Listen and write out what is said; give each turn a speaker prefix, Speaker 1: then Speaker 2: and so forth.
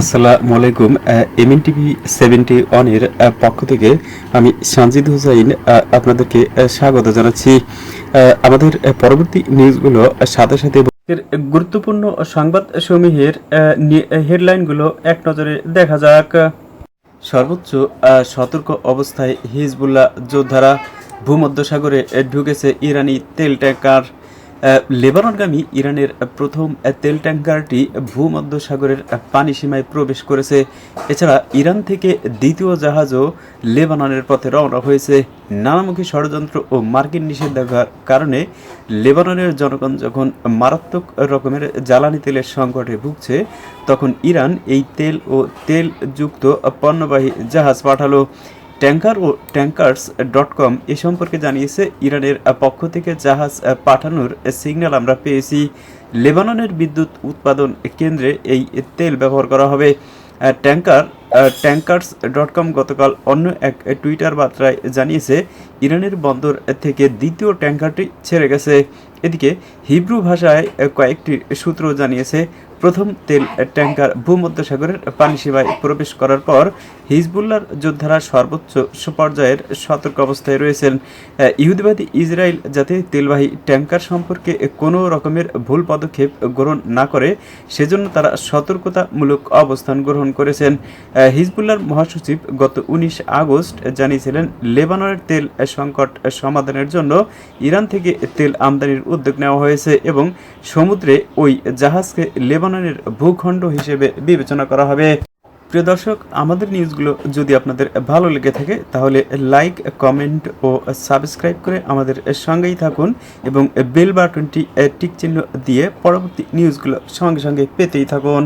Speaker 1: আসসালামু আলাইকুম। MN TV seventy ওয়ানের পক্ষ থেকে আমি সঞ্জিদ হুসাইন আপনাদেরকে স্বাগত জানাচ্ছি। আমাদের পরবর্তী নিউজগুলো সাথে সাথে গুরুত্বপূর্ণ সংবাদ সমূহের হেডলাইনগুলো এক নজরে দেখা যাক। সর্বোচ্চ সতর্ক অবস্থায় হিজবুল্লাহ যোদ্ধারা ভূমধ্যসাগরে ঢুকেছে ইরানি তেল ট্যাঙ্কার লেবাননগামী ইরানের প্রথম তেল ট্যাঙ্কারটি ভূমধ্যসাগরের পানি সীমায় প্রবেশ করেছে। এছাড়া ইরান থেকে দ্বিতীয় জাহাজও লেবাননের পথে রওনা হয়েছে। নানামুখী ষড়যন্ত্র ও মার্কিন নিষেধাজ্ঞার কারণে লেবাননের জনগণ যখন মারাত্মক রকমের জ্বালানি তেলের সংকটে ভুগছে, তখন ইরান এই তেল ও তেলযুক্ত পণ্যবাহী জাহাজ পাঠালো। ট্যাঙ্কার ও ট্যাঙ্কার্স ডট কম এ সম্পর্কে জানিয়েছে ইরানের পক্ষ থেকে জাহাজ পাঠানোর সিগন্যাল আমরা পেয়েছি। লেবাননের বিদ্যুৎ উৎপাদন কেন্দ্রে এই তেল ব্যবহার করা হবে। ট্যাঙ্কার ট্যাঙ্কার্স ডট কম গতকাল অন্য এক টুইটার বার্তায় জানিয়েছে, ইরানের বন্দর থেকে দ্বিতীয় ট্যাঙ্কারটি ছেড়ে গেছে। এদিকে হিব্রু ভাষায় কয়েকটি সূত্র জানিয়েছে, প্রথম তেল ট্যাঙ্কার ভূমধ্যসাগরের পানি সীমায় প্রবেশ করার পর হিজবুল্লার যোদ্ধারা সর্বোচ্চ পর্যায়ের সতর্ক অবস্থায় রয়েছেন। ইহুদিবাদী ইসরায়েল যাতে তেলবাহী ট্যাঙ্কার সম্পর্কে কোনো রকমের ভুল পদক্ষেপ গ্রহণ না করে, সেজন্য তারা সতর্কতামূলক অবস্থান গ্রহণ করেছেন। হিজবুল্লার মহাসচিব গত উনিশ আগস্ট জানিয়েছিলেন, লেবাননের তেল সংকট সমাধানের জন্য ইরান থেকে তেল আমদানির উদ্যোগ নেওয়া হয়েছে এবং সমুদ্রে ওই জাহাজকে লেবাননের ভূখণ্ড হিসেবে বিবেচনা করা হবে। প্রিয় দর্শক, আমাদের নিউজগুলো যদি আপনাদের ভালো লেগে থাকে, তাহলে লাইক, কমেন্ট ও সাবস্ক্রাইব করে আমাদের সঙ্গেই থাকুন এবং বেল বাটনটি টিক চিহ্ন দিয়ে পরবর্তী নিউজগুলো সঙ্গে সঙ্গে পেতেই থাকুন।